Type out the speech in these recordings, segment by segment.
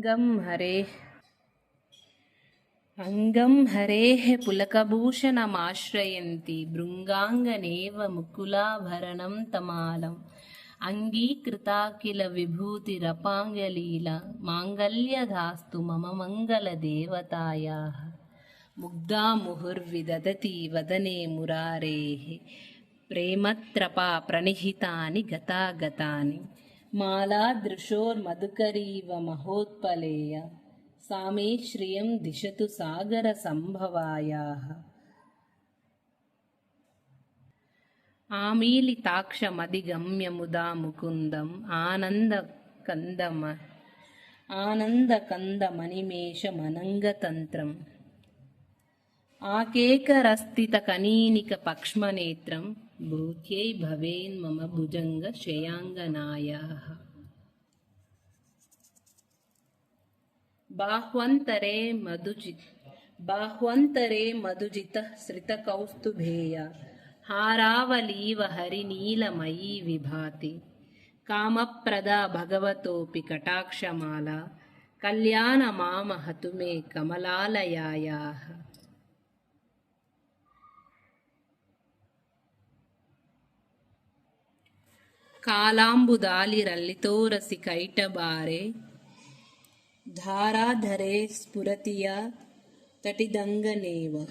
గం హరే. అంగం హరేః పులకభూషణమాశ్రయంతి భృంగాంగనేవ ముకులాభరణం తమాలం. అంగీకృతాకిల విభూతిరపాంగలీల మాంగల్యధాస్తు మమ మంగళదేవతాయా ముగ్ధా ముహుర్విదదతి వదనే మురారేः. ప్రేమత్రపా ప్రణిహితాని గతాగతాని. मालादृशोर्मधुकरीव महोत्पलेय सा मे श्रियं दिशतु सागरसम्भवायाः। आमीलिताक्षमधिगम्य मुदा मुकुन्दम् आनन्दकन्दम आनन्दकन्दमनिमेषमनङ्गतन्त्रम् आकेकरस्थितकनीनिकपक्ष्मनेत्रं भूत्यै भवेन्मम भुजङ्गशयाङ्गनायाः बाह्वन्तरे मधुजित् बाह्वन्तरे मधुजितः श्रितकौस्तुभेय हारावलीव हरिनीलमयी विभाति। कामप्रदा भगवतोऽपि कटाक्षमाला। कल्याणमामहतु मे कमलालयायाः కాలాంబుదాలి రల్లితోరసి కైటబారే. ధారాధరే స్ఫురతియ తటిదంగనేవ.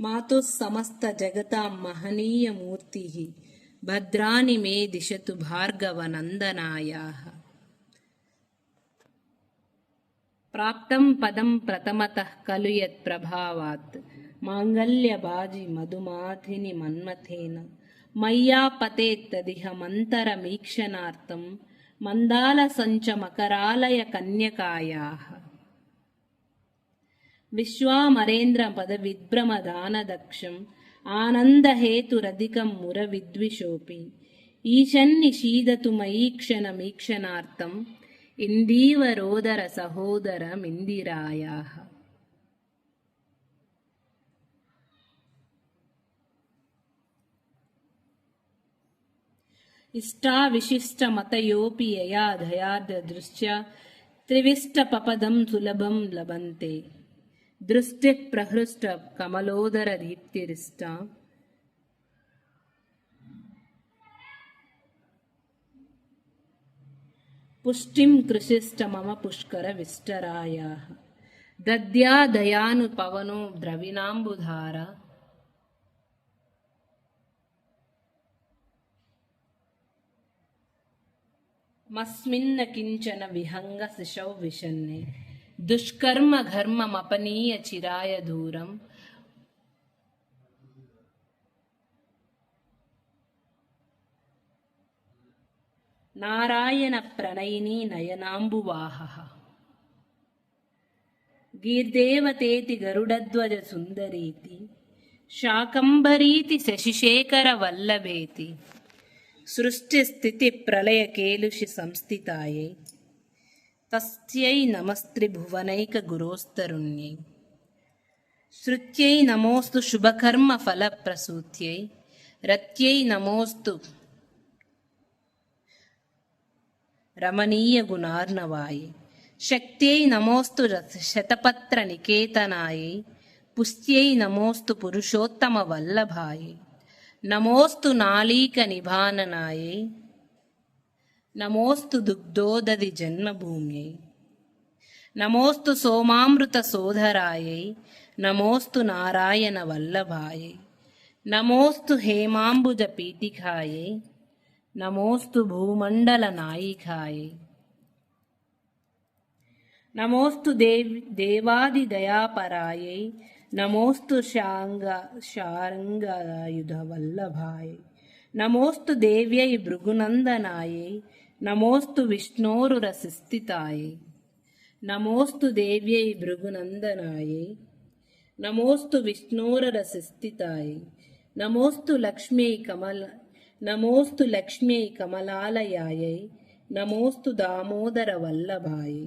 మాతో సమస్త జగతాం మహనీయమూర్తి భద్రాని మే దిశతు భార్గవనందనాయా ప్రాప్తం పదం ప్రథమత ఖలు యత్ ప్రభావాత్. మాంగళ్యబాజి మధుమాధిని మన్మథేన. मन्तरमीक्षणार्थं मन्दालसञ्चमकरालयकन्यकायाः विश्वामरेन्द्रपदविभ्रमदानदक्षम् आनन्दहेतुरधिकं मुरविद्विषोऽपि ईशन्निषीदतु मयीक्षणमीक्षणार्थम् इन्दीवरोदरसहोदरमिन्दिरायाः ఇష్టావిశిష్టమతయోపి యయా దృశ్య త్రివిష్టపపదం సులభం లభంతే. దృష్టి ప్రహృష్ట కమలోదర దీప్తిరిష్ట. పుష్టిం కృషిష్ట మమ పుష్కర విష్టరాయా. దద్యాదయాను పవనో ద్రవిణాంబుధార. మస్మిన్న కించన విహంగ శిశౌ విషన్నే. దుష్కర్మ ఘర్మమపనీయ చిరాయ దూరం. నారాయణ ప్రణయిని నయనాంబువాహ. గీర్దేవతేతి గరుడధ్వజ సుందరీతి. శాకంబరీతి శశిశేఖర వల్లభేతి. సృష్టిస్థితి ప్రళయకేలుషి సంస్థితాయై. తస్యై నమస్త్రిభువనైక గురోస్తరుణ్యై శృత్యై నమోస్తు శుభకర్మ ఫలప్రసూత్యై. రత్యై నమోస్తు రమణీయ గుణార్ణవాయ శక్త్యై నమోస్తు శతపత్ర నికేతనాయ. పుష్ట్యై నమోస్తు పురుషోత్తమ వల్లభాయ. నమోస్తు నాళీక నిభాననాయై నమోస్తు దుగ్ధోదది జన్మభూమ్యై నమోస్తు సోమామృత సోదరాయై నమోస్తు నారాయణ వల్లభాయై నమోస్తు హేమాంబుజ పీఠికాయై నమోస్తు భూమండల నాయికాయై. నమోస్తు దేవ్ దేవాది దయాపరాయై నమోస్తు శాంగ శారంగాయుధ వల్లభాయ నమోస్తు దేవ్యై భృగునందనాయై. నమోస్తు విష్ణోరుర సిస్థితాయై నమోస్తు దేవ్యై భృగునందనాయై. నమోస్తు విష్ణోరుర సిస్థితాయై నమోస్తు లక్ష్మీ కమల నమోస్తు లక్ష్మీ కమలాలయాయై. నమోస్తు దామోదర వల్లభాయై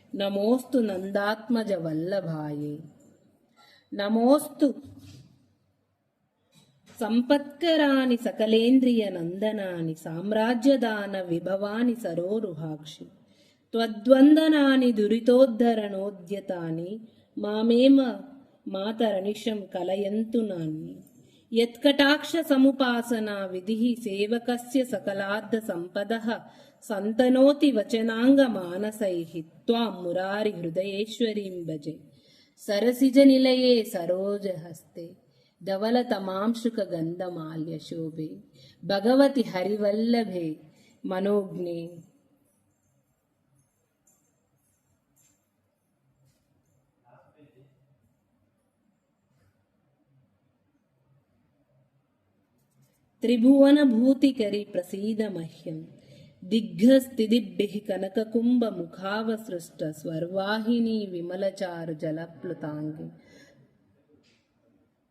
నమోస్తు నందాత్మజ వల్లభాయే నమోస్తు సంపత్కరాని సకలేంద్రియ నందనాని సామ్రాజ్యదాన విభవాని సరోరుహాక్షి త్వద్వందనాని దురితోద్ధరణోద్యతాని మామేమ మాతరనిషం కలయంతు నాన్ని यत्कटाक्षसमुपासनाविधिः सेवकस्य सकलाद्धसम्पदः सन्तनोति वचनाङ्गमानसैः त्वां मुरारिहृदयेश्वरीं भजे। सरसिजनिलये सरोजहस्ते धवलतमांशुकगन्धमाल्यशोभे भगवति हरिवल्लभे मनोज्ञे। त्रिभुवनभूतिकरि प्रसीद मह्यं दिग्घस्तिदिभिः कनककुम्भमुखावसृष्ट स्वर्वाहिनी विमलचारु जलप्लुताङ्गी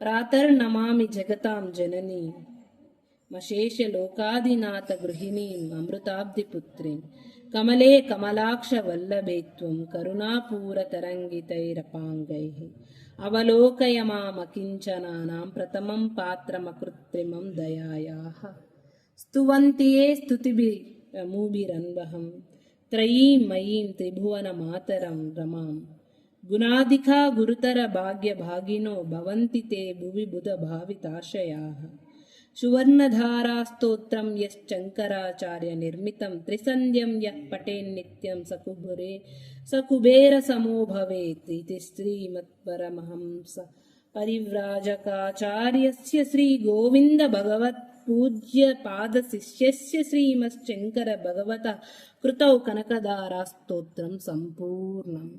प्रातर्नमामि जगतां जननीं मशेषलोकादिनाथगृहिणीम् अमृताब्धिपुत्रीं कमले कमलाक्षवल्लभे त्वं करुणापूरतरङ्गितैरपाङ्गैः अवलोकय मामकिञ्चनानां प्रथमं पात्रमकृत्रिमं दयायाः। स्तुवन्ति ये स्तुतिभिरमूभिरन्वहं त्रयीं मयीं त्रिभुवनमातरं रमाम् गुणाधिका गुरुतरभाग्यभागिनो भवन्ति ते भुवि बुधभाविताशयाः सुवर्णधारास्तोत्रं यश्चङ्कराचार्यनिर्मितं त्रिसन्ध्यं यः पठेन्नित्यं स कुबुरे स कुबेरसमो भवेत् इति श्रीमत्परमहंस परिव्राजकाचार्यस्य श्रीगोविन्दभगवत्पूज्यपादशिष्यस्य श्रीमश्शङ्करभगवतः कृतौ कनकदारास्तोत्रं सम्पूर्णम्